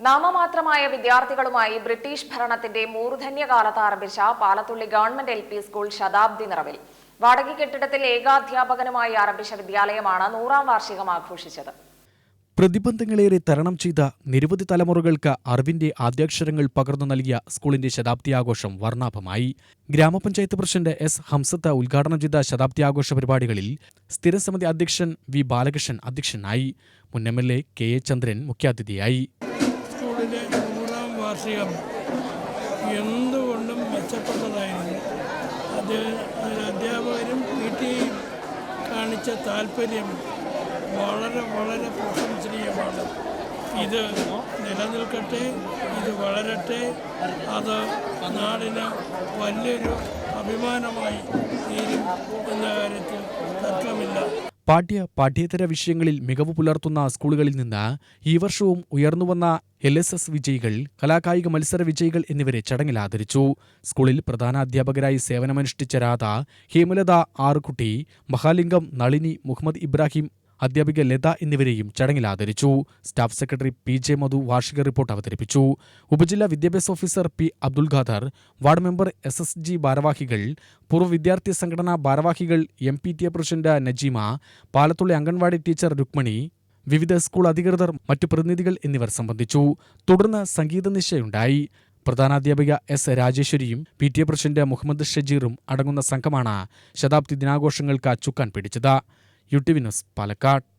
നാമമാത്രമായ വിദ്യാർത്ഥികളുമായി ബ്രിട്ടീഷ് ഭരണത്തിന്റെ മൂർധന്യകാലത്ത് ആരംഭിച്ച Palathulli government L P school ശതാബ്ദി നിറവിൽ. വാടക കെട്ടിടത്തിൽ ഏകാധ്യാപകനുമായി ആരംഭിച്ച വിദ്യാലയമാണ് നൂറാം വാർഷികം ആഘോഷിച്ചത്. പ്രതിബന്ധങ്ങളേറെ തരണം ചെയ്ത നിരവധി തലമുറകൾക്ക് അറിവിന്റെ ആദ്യാക്ഷരങ്ങൾ പകർന്നു നൽകിയ സ്കൂളിന്റെ ശതാബ്ദി ആഘോഷം വർണാഭമായി. ഗ്രാമപഞ്ചായത്ത് പ്രസിഡന്റ് എസ്. ഹംസത്ത് ഉദ്ഘാടനം ചെയ്ത ശതാബ്ദി ആഘോഷ പരിപാടികളിൽ സ്ഥിരസമിതി അധ്യക്ഷൻ വി. ബാലകൃഷ്ണൻ അധ്യക്ഷനായി. മുൻ M. L. A. K. A. Chandran മുഖ്യാതിഥിയായി. നൂറാം വാർഷികം എന്തുകൊണ്ടും മെച്ചപ്പെട്ടതായിരുന്നു. അത് അധ്യാപകരും പി ടി കാണിച്ച താല്പര്യം വളരെ വളരെ പ്രശംസനീയമാണ്. ഇത് നിലനിൽക്കട്ടെ ഇത് വളരട്ടെ അത് നാടിന് വലിയൊരു അഭിമാനമായി തീരും എന്ന കാര്യത്തിൽ പാഠ്യ പാഠ്യേതര വിഷയങ്ങളിൽ മികവ് പുലർത്തുന്ന സ്കൂളുകളിൽ നിന്ന് ഈ വർഷവും ഉയർന്നുവന്ന എൽ എസ് എസ് വിജയികൾ കലാകായിക മത്സര വിജയികൾ എന്നിവരെ ചടങ്ങിൽ ആദരിച്ചു. സ്കൂളിൽ പ്രധാന അധ്യാപകരായി സേവനമനുഷ്ഠിച്ച രാധ ഹേമലത ആറുകുട്ടി മഹാലിംഗം നളിനി മുഹമ്മദ് ഇബ്രാഹിം അധ്യാപിക ലത എന്നിവരെയും ചടങ്ങിൽ ആദരിച്ചു. Staff secretary P J Madhu വാർഷിക റിപ്പോർട്ട് അവതരിപ്പിച്ചു. ഉപജില്ലാ വിദ്യാഭ്യാസ officer P Abdul Khader ward member S S G ഭാരവാഹികൾ പൂർവ വിദ്യാർത്ഥി സംഘടനാ ഭാരവാഹികൾ M P T A president Najeema Palathulli anganwadi teacher Rukmini വിവിധ സ്കൂൾ അധികൃതർ മറ്റു പ്രതിനിധികൾ എന്നിവർ സംബന്ധിച്ചു. തുടർന്ന് സംഗീത നിശയുണ്ടായി പ്രധാനാധ്യാപിക S രാജേശ്വരിയും P T A president Muhammad ഷജീറും അടങ്ങുന്ന സംഘമാണ് ശതാബ്ദി ദിനാഘോഷങ്ങൾക്ക് ചുക്കാൻ പിടിച്ചത്. U T V Palakkad.